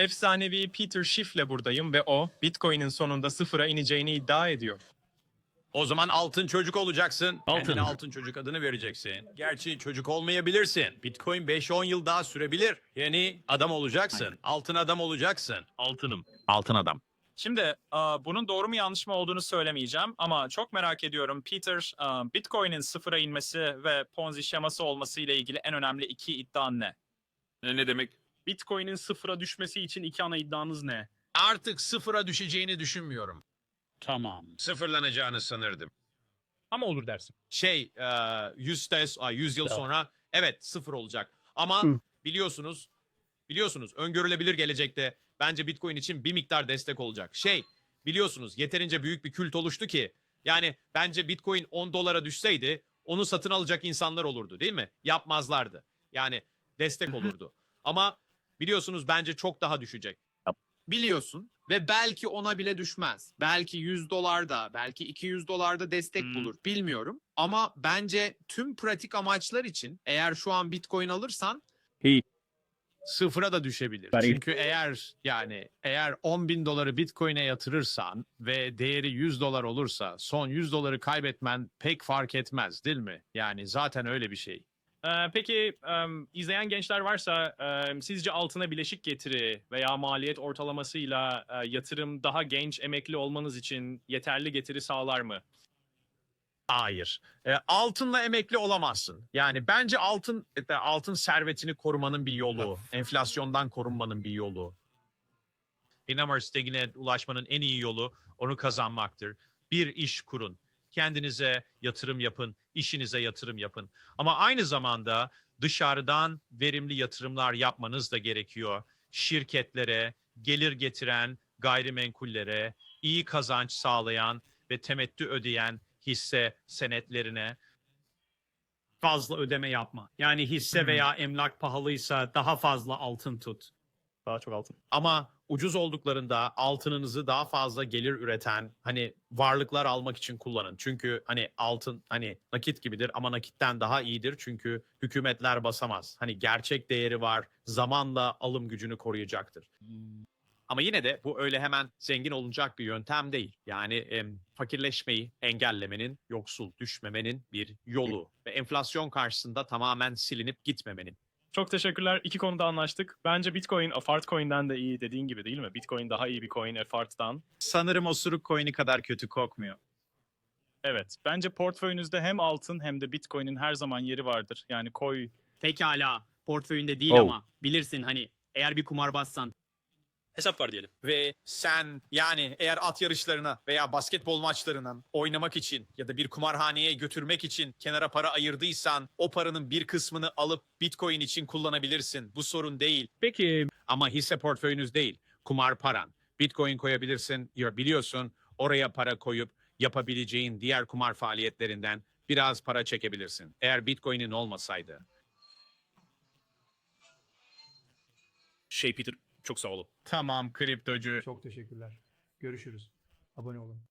Efsanevi Peter Schiff'le buradayım ve o Bitcoin'in sonunda sıfıra ineceğini iddia ediyor. O zaman altın çocuk olacaksın. Altın. Kendine altın çocuk adını vereceksin. Gerçi çocuk olmayabilirsin. Bitcoin 5-10 yıl daha sürebilir. Yani adam olacaksın. Altın adam olacaksın. Altınım. Altın adam. Şimdi aa, bunun doğru mu yanlış mı olduğunu söylemeyeceğim ama çok merak ediyorum. Peter, aa, Bitcoin'in sıfıra inmesi ve Ponzi şeması olması ile ilgili en önemli iki iddian ne? Ne, ne demek? Bitcoin'in sıfıra düşmesi için iki ana iddianız ne? Artık sıfıra düşeceğini düşünmüyorum. Tamam. Sıfırlanacağını sanırdım. Ama olur dersin. Şey, e, 100, tes- ay, 100 yıl sonra evet sıfır olacak. Ama biliyorsunuz, biliyorsunuz öngörülebilir gelecekte bence Bitcoin için bir miktar destek olacak. Şey, biliyorsunuz yeterince büyük bir kült oluştu ki yani bence Bitcoin 10 dolara düşseydi onu satın alacak insanlar olurdu değil mi? Yapmazlardı. Yani destek olurdu. Ama biliyorsunuz bence çok daha düşecek. biliyorsun ve belki ona bile düşmez. Belki 100 dolar da, belki 200 dolar da destek Hmm. bulur. Bilmiyorum. Ama bence tüm pratik amaçlar için eğer şu an Bitcoin alırsan sıfıra da düşebilir. Very- Çünkü eğer yani eğer 10 bin doları Bitcoin'e yatırırsan ve değeri 100 dolar olursa son 100 doları kaybetmen pek fark etmez değil mi? Yani zaten öyle bir şey. Ee, peki izleyen gençler varsa sizce altına bileşik getiri veya maliyet ortalamasıyla e, yatırım daha genç emekli olmanız için yeterli getiri sağlar mı? Hayır. E, altınla emekli olamazsın. Yani bence altın e, altın servetini korumanın bir yolu, enflasyondan korunmanın bir yolu. Dinamar stegine ulaşmanın en iyi yolu onu kazanmaktır. Bir iş kurun. Kendinize yatırım yapın, işinize yatırım yapın. Ama aynı zamanda dışarıdan verimli yatırımlar yapmanız da gerekiyor. Şirketlere, gelir getiren gayrimenkullere, iyi kazanç sağlayan ve temettü ödeyen hisse senetlerine fazla ödeme yapma. Yani hisse veya emlak pahalıysa daha fazla altın tut. Daha çok altın. ama ucuz olduklarında altınınızı daha fazla gelir üreten hani varlıklar almak için kullanın. Çünkü hani altın hani nakit gibidir ama nakitten daha iyidir çünkü hükümetler basamaz. Hani gerçek değeri var, zamanla alım gücünü koruyacaktır. Ama yine de bu öyle hemen zengin olunacak bir yöntem değil. Yani em, fakirleşmeyi engellemenin, yoksul düşmemenin bir yolu ve enflasyon karşısında tamamen silinip gitmemenin. Çok teşekkürler. İki konuda anlaştık. Bence Bitcoin Afart Coin'den de iyi dediğin gibi değil mi? Bitcoin daha iyi bir coin Afart'tan. Sanırım osuruk coin'i kadar kötü kokmuyor. Evet. Bence portföyünüzde hem altın hem de Bitcoin'in her zaman yeri vardır. Yani koy Pekala portföyünde değil Oh. ama bilirsin hani eğer bir kumarbazsan Hesap var diyelim. ve sen yani eğer at yarışlarına veya basketbol maçlarına oynamak için ya da bir kumarhaneye götürmek için kenara para ayırdıysan o paranın bir kısmını alıp Bitcoin için kullanabilirsin. Bu sorun değil. peki Ama hisse portföyünüz değil. Kumar paran. Bitcoin koyabilirsin. Ya biliyorsun oraya para koyup yapabileceğin diğer kumar faaliyetlerinden biraz para çekebilirsin. Eğer Bitcoin'in olmasaydı. Şey Peter çok sağ olun. Tamam kriptocu. Çok teşekkürler. Görüşürüz. Abone olun.